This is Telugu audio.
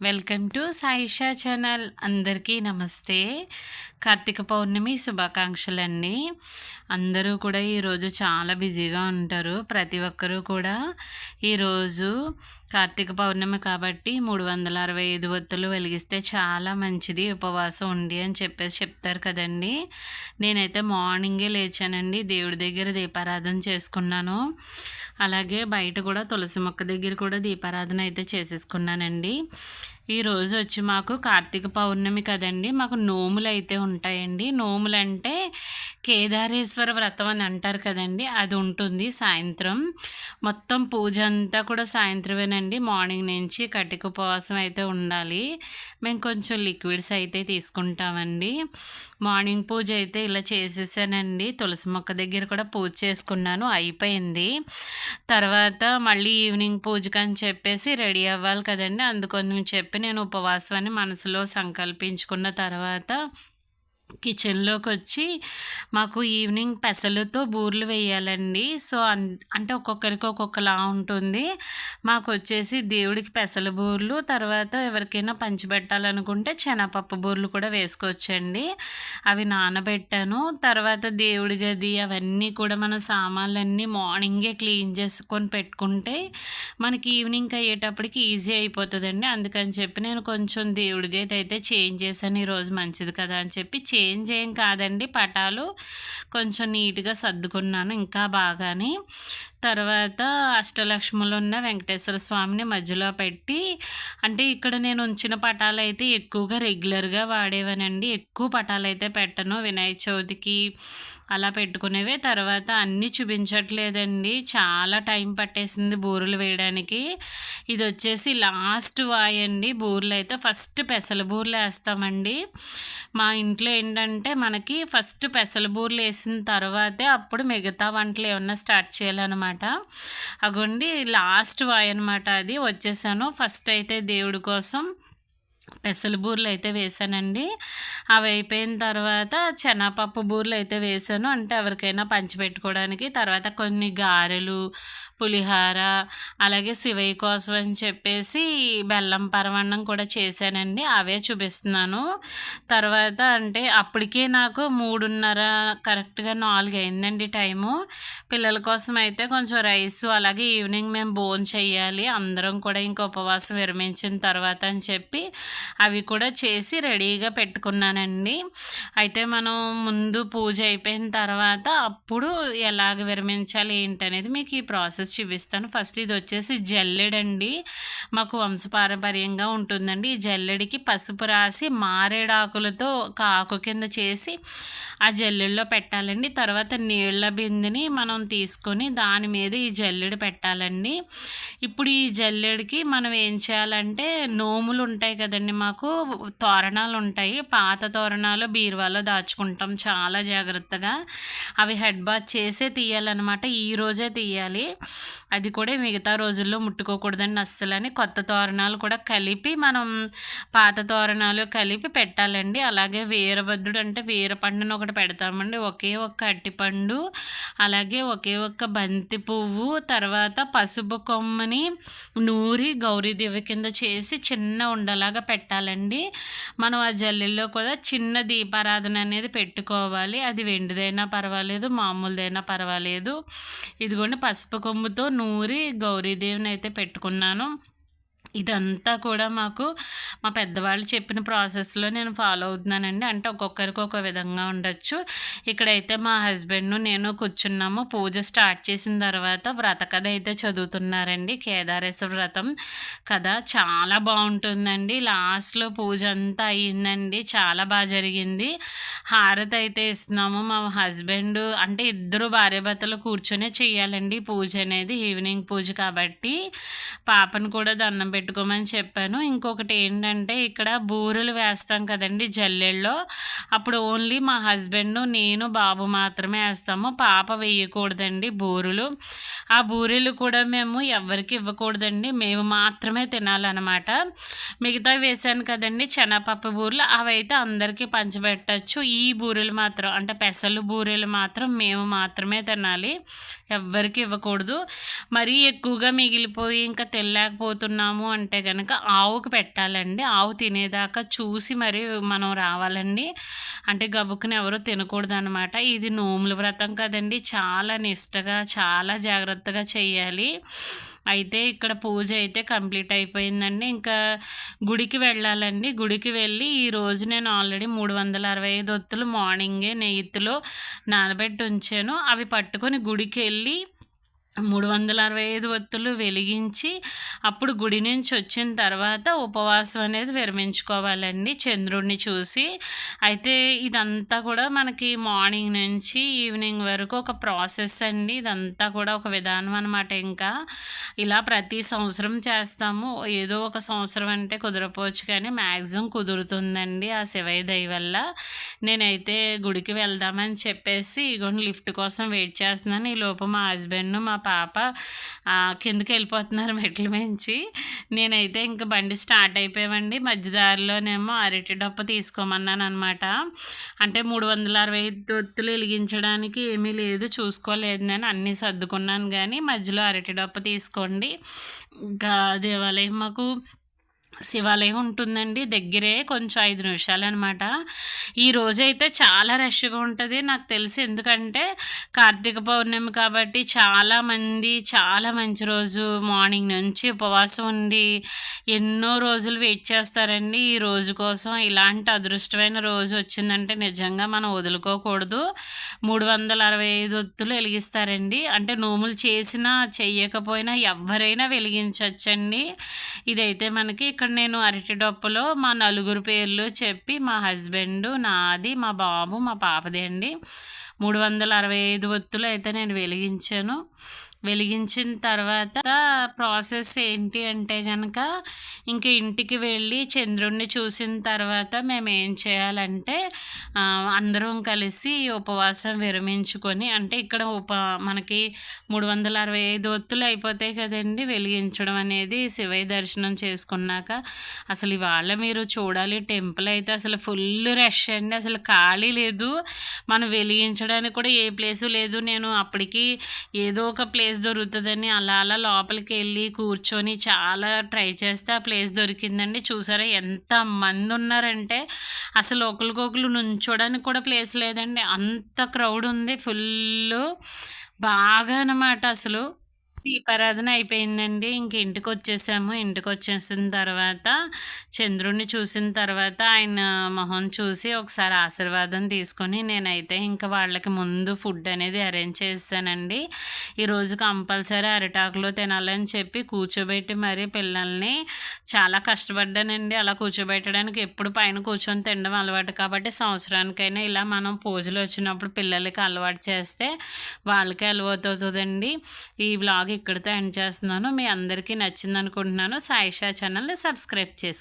Welcome to Saisha channel. అందరికీ నమస్తే. కార్తీక పౌర్ణమి శుభాకాంక్షలు అండి అందరూ కూడా ఈరోజు చాలా బిజీగా ఉంటారు. ప్రతి ఒక్కరూ కూడా ఈరోజు కార్తీక పౌర్ణమి కాబట్టి మూడు వందల అరవై ఐదు ఒత్తులు వెలిగిస్తే చాలా మంచిది ఉపవాసం ఉండి అని చెప్పేసి చెప్తారు కదండి. నేనైతే మార్నింగే లేచానండి. దేవుడి దగ్గర దీపారాధన చేసుకున్నాను. అలాగే బయట కూడా తులసి మొక్క దగ్గర కూడా దీపారాధన అయితే చేసేసుకున్నానండి. ఈరోజు వచ్చి మాకు కార్తీక పౌర్ణమి కదండి. మాకు నోములు అయితే ఉంటాయండి. నోములు అంటే కేదారేశ్వర వ్రతం అని అంటారు కదండి. అది ఉంటుంది సాయంత్రం. మొత్తం పూజ అంతా కూడా సాయంత్రమేనండి. మార్నింగ్ నుంచి కటిక ఉపవాసం అయితే ఉండాలి. మేము కొంచెం లిక్విడ్స్ అయితే తీసుకుంటామండి. మార్నింగ్ పూజ అయితే ఇలా చేసేసానండి. తులసి మొక్క దగ్గర కూడా పూజ చేసుకున్నాను. అయిపోయింది. తర్వాత మళ్ళీ ఈవినింగ్ పూజకని అని చెప్పేసి రెడీ అవ్వాలి కదండి. అందుకని చెప్పి నేను ఉపవాసం అని మనసులో సంకల్పించుకున్న తర్వాత కిచెన్లోకి వచ్చి మాకు ఈవినింగ్ పెసలతో బూర్లు వేయాలండి. సో అంటే ఒక్కొక్కరికి ఒక్కొక్కలా ఉంటుంది. మాకు వచ్చేసి దేవుడికి పెసల బూర్లు తర్వాత ఎవరికైనా పంచిపెట్టాలనుకుంటే శనగపప్పు బూర్లు కూడా వేసుకోవచ్చండి. అవి నానబెట్టాను. తర్వాత దేవుడి గది అవన్నీ కూడా మన సామాన్లన్నీ మార్నింగే క్లీన్ చేసుకొని పెట్టుకుంటే మనకి ఈవినింగ్ అయ్యేటప్పటికి ఈజీ అయిపోతుందండి. అందుకని చెప్పి నేను కొంచెం దేవుడి గది అయితే చేంజ్ చేశాను. ఈరోజు మంచిది కదా అని చెప్పి చేంజ్ ఏం కాదండి. పటాలు కొంచెం నీట్గా సర్దుకున్నాను ఇంకా బాగానే. తర్వాత అష్టలక్ష్ములు ఉన్న వెంకటేశ్వర స్వామిని మధ్యలో పెట్టి అంటే ఇక్కడ నేను ఉంచిన పటాలు అయితే ఎక్కువగా రెగ్యులర్గా వాడేవానండి. ఎక్కువ పటాలు అయితే పెట్టను. వినాయక చవితికి అలా పెట్టుకునేవే. తర్వాత అన్నీ చూపించట్లేదండి. చాలా టైం పట్టేసింది బూరెలు వేయడానికి. ఇది వచ్చేసి లాస్ట్ వాయండి బూరెలు అయితే ఫస్ట్ పెసల బూరెలు వేస్తామండి. మా ఇంట్లో ఏంటంటే మనకి ఫస్ట్ పెసల బూరెలు వేసిన తర్వాతే అప్పుడు మిగతా వంటలు ఏమన్నా స్టార్ట్ చేయాలన్నమాట. అగోండి లాస్ట్ వాయ్ అనమాట అది. వచ్చేసాను. ఫస్ట్ అయితే దేవుడి కోసం పెసలు బూరెలు అయితే వేసానండి. అవి అయిపోయిన తర్వాత శనగపప్పు బూరెలు అయితే వేసాను. అంటే ఎవరికైనా పంచిపెట్టుకోవడానికి. తర్వాత కొన్ని గారెలు పులిహార అలాగే శివయ్య కోసం అని చెప్పేసి బెల్లం పరమాన్నం కూడా చేశానండి. అవే చూపిస్తున్నాను. తర్వాత అంటే అప్పటికే నాకు మూడున్నర కరెక్ట్గా నాలుగు అయిందండి టైము. పిల్లల కోసం అయితే కొంచెం రైస్ అలాగే ఈవినింగ్ మేము బోన్ చెయ్యాలి అందరం కూడా ఇంకా ఉపవాసం విరమించిన తర్వాత అని చెప్పి అవి కూడా చేసి రెడీగా పెట్టుకున్నానండి. అయితే మనం ముందు పూజ అయిపోయిన తర్వాత అప్పుడు ఎలాగ విరమించాలి ఏంటనేది మీకు ఈ ప్రాసెస్ ప్రాసెస్ చూపిస్తాను. ఫస్ట్ ఇది వచ్చేసి జల్లెడండి మాకు వంశపారంపర్యంగా ఉంటుందండి. ఈ జల్లెడికి పసుపు రాసి మారేడాకులతో ఒక ఆకు కింద చేసి ఆ జల్లుల్లో పెట్టాలండి. తర్వాత నీళ్ళ బిందెని మనం తీసుకొని దాని మీద ఈ జల్లుడు పెట్టాలండి. ఇప్పుడు ఈ జల్లెడికి మనం ఏం చేయాలంటే నోములు ఉంటాయి కదండి మాకు తోరణాలు ఉంటాయి. పాత తోరణాలు బీరువాలో దాచుకుంటాం చాలా జాగ్రత్తగా. అవి హెడ్ బాత్ చేసే తీయాలన్నమాట ఈ రోజే తీయాలి. అది కూడా మిగతా రోజుల్లో ముట్టుకోకూడదండి అస్సలని. కొత్త తోరణాలు కూడా కలిపి మనం పాత తోరణాలు కలిపి పెట్టాలండి. అలాగే వీరభద్రుడు అంటే వీరపండును ఒకటి పెడతామండి. ఒకే ఒక్క అట్టిపండు అలాగే ఒకే ఒక్క బంతి పువ్వు తర్వాత పసుపు కొమ్మని నూరి గౌరీదేవి కింద చేసి చిన్న ఉండలాగా పెట్టాలండి. మనం ఆ జల్లెల్లో కూడా చిన్న దీపారాధన అనేది పెట్టుకోవాలి. అది వెండిదైనా పర్వాలేదు మామూలుదైనా పర్వాలేదు. ఇదిగోండి పసుపు కొమ్ముతో నూరి గౌరీదేవిని అయితే పెట్టుకున్నాను. ఇదంతా కూడా మాకు మా పెద్దవాళ్ళు చెప్పిన ప్రాసెస్లో నేను ఫాలో అవుతున్నానండి. అంటే ఒక్కొక్కరికి ఒక విధంగా ఉండొచ్చు. ఇక్కడైతే మా హస్బెండ్ నేను కూర్చున్నాము. పూజ స్టార్ట్ చేసిన తర్వాత వ్రత కథ అయితే చదువుతున్నారండి. కేదారేశ్వర వ్రతం కథ చాలా బాగుంటుందండి. లాస్ట్లో పూజ అంతా అయ్యిందండి. చాలా బాగా జరిగింది. హారతి అయితే ఇస్తున్నాము. మా హస్బెండ్ అంటే ఇద్దరు భార్యాభర్తలు కూర్చొనే చేయాలండి పూజ అనేది ఈవినింగ్ పూజ కాబట్టి పాపను కూడా దండం పెట్టుకోమని చెప్పాను. ఇంకొకటి ఏంటంటే ఇక్కడ బూరెలు వేస్తాం కదండి జల్లెల్లో. అప్పుడు ఓన్లీ మా హస్బెండ్ నేను బాబు మాత్రమే వేస్తాము. పాప వేయకూడదండి బూరెలు. ఆ బూరెలు కూడా మేము ఎవరికి ఇవ్వకూడదండి. మేము మాత్రమే తినాలన్నమాట. మిగతా వేసాను కదండి శనగపప్పు బూరెలు. అవైతే అందరికీ పంచిపెట్టచ్చు. ఈ బూరెలు మాత్రం అంటే పెసలు బూరెలు మాత్రం మేము మాత్రమే తినాలి. ఎవ్వరికి ఇవ్వకూడదు. మరీ ఎక్కువగా మిగిలిపోయి ఇంకా తినలేకపోతున్నాము అంటే కనుక ఆవుకు పెట్టాలండి. ఆవు తినేదాకా చూసి మరి మనం రావాలండి. అంటే గబుక్కుని ఎవరు తినకూడదు అనమాట ఇది నోముల వ్రతం కదండి. చాలా నిష్టగా చాలా జాగ్రత్తగా చేయాలి అయితే ఇక్కడ పూజ అయితే కంప్లీట్ అయిపోయిందండి. ఇంకా గుడికి వెళ్ళాలండి. గుడికి వెళ్ళి ఈరోజు నేను ఆల్రెడీ మూడు వందల అరవై ఐదు ఒత్తులు మార్నింగే నెయ్యిలో నానబెట్టి ఉంచాను. అవి పట్టుకొని గుడికి వెళ్ళి మూడు వందల అరవై ఐదు ఒత్తులు వెలిగించి అప్పుడు గుడి నుంచి వచ్చిన తర్వాత ఉపవాసం అనేది విరమించుకోవాలండి చంద్రుడిని చూసి. అయితే ఇదంతా కూడా మనకి మార్నింగ్ నుంచి ఈవినింగ్ వరకు ఒక ప్రాసెస్ అండి. ఇదంతా కూడా ఒక విధానం అనమాట ఇంకా. ఇలా ప్రతి సంవత్సరం చేస్తాము. ఏదో ఒక సంవత్సరం అంటే కుదరపోవచ్చు కానీ మ్యాక్సిమం కుదురుతుందండి ఆ శివయ్య దయ వల్ల. నేనైతే గుడికి వెళ్దామని చెప్పేసి ఇగోండి లిఫ్ట్ కోసం వెయిట్ చేస్తున్నాను. ఈ లోపు మా హస్బెండ్ మా పాప కిందకి వెళ్ళిపోతున్నారు మెట్ల మించి. నేనైతే ఇంకా బండి స్టార్ట్ అయిపోయామండి. మధ్యదారిలోనేమో అరటి డొప్ప తీసుకోమన్నాను అనమాట అంటే మూడు వందల అరవై ఒత్తులు వెలిగించడానికి ఏమీ లేదు చూసుకోలేదు నేను అన్నీ సర్దుకున్నాను కానీ మధ్యలో అరటి డొప్ప తీసుకోండి. ఇంకా దేవాలయం మాకు శివాలయం ఉంటుందండి. దగ్గరే కొంచెం ఐదు నిమిషాలు అనమాట ఈ రోజైతే చాలా రష్గా ఉంటుంది. నాకు తెలిసి ఎందుకంటే కార్తీక పౌర్ణమి కాబట్టి చాలామంది చాలా మంచి రోజు మార్నింగ్ నుంచి ఉపవాసం ఉండి ఎన్నో రోజులు వెయిట్ చేస్తారండి. ఈ రోజు కోసం ఇలాంటి అదృష్టమైన రోజు వచ్చిందంటే నిజంగా మనం వదులుకోకూడదు. మూడు వందల అరవై ఐదు ఒత్తులు వెలిగిస్తారండి. అంటే నోములు చేసినా చెయ్యకపోయినా ఎవరైనా వెలిగించవచ్చండి ఇదైతే మనకి ఇక్కడ ఇక్కడ నేను అరటి డొప్పలో మా నలుగురు పేర్లు చెప్పి మా హస్బెండ్ నాది మా బాబు మా పాపది అండి. మూడు వందల అరవై ఐదు ఒత్తులు అయితే నేను వెలిగించాను. వెలిగించిన తర్వాత ప్రాసెస్ ఏంటి అంటే కనుక ఇంక ఇంటికి వెళ్ళి చంద్రుణ్ణి చూసిన తర్వాత మేము ఏం చేయాలంటే అందరం కలిసి ఉపవాసం విరమించుకొని అంటే ఇక్కడ ఉప మనకి మూడు వందల అరవై ఐదు ఒత్తులు అయిపోతాయి కదండి వెలిగించడం అనేది శివయ్య దర్శనం చేసుకున్నాక. అసలు ఇవాళ మీరు చూడాలి టెంపుల్ అయితే అసలు ఫుల్ రష్ అండి అసలు ఖాళీ లేదు. మనం వెలిగించడానికి కూడా ఏ ప్లేసు లేదు. నేను అప్పటికి ఏదో ఒక ప్లేస్ ప్లేస్ దొరుకుతుందని అలా అలా లోపలికి వెళ్ళి కూర్చొని చాలా ట్రై చేస్తే ఆ ప్లేస్ దొరికిందండి. చూసారా ఎంత మంది ఉన్నారంటే అసలు ఒకరికొకరు నుంచోడానికి కూడా ప్లేస్ లేదండి. అంత క్రౌడ్ ఉంది ఫుల్ బాగా అనమాట అసలు. దీపారాధన అయిపోయిందండి. ఇంక ఇంటికి వచ్చేసాము ఇంటికి వచ్చేసిన తర్వాత చంద్రుడిని చూసిన తర్వాత ఆయన మొహం చూసి ఒకసారి ఆశీర్వాదం తీసుకొని నేనైతే ఇంకా వాళ్ళకి ముందు ఫుడ్ అనేది అరేంజ్ చేస్తానండి ఈరోజు కంపల్సరీ అరిటాకులో తినాలని చెప్పి కూర్చోబెట్టి మరి పిల్లల్ని చాలా కష్టపడ్డానండి. అలా కూర్చోబెట్టడానికి ఎప్పుడు పైన కూర్చొని తినడం అలవాటు. కాబట్టి సంవత్సరానికైనా ఇలా మనం పూజలు వచ్చినప్పుడు పిల్లలకి అలవాటు చేస్తే వాళ్ళకే అలవాటు అవుతుందండి. ఈ వ్లాగ్ ఇక్కడితో ఎండ్ చేస్తున్నాను. మీ అందరికీ నచ్చింది అనుకుంటున్నాను సాయిషా ఛానల్ని సబ్స్క్రైబ్ చేసుకో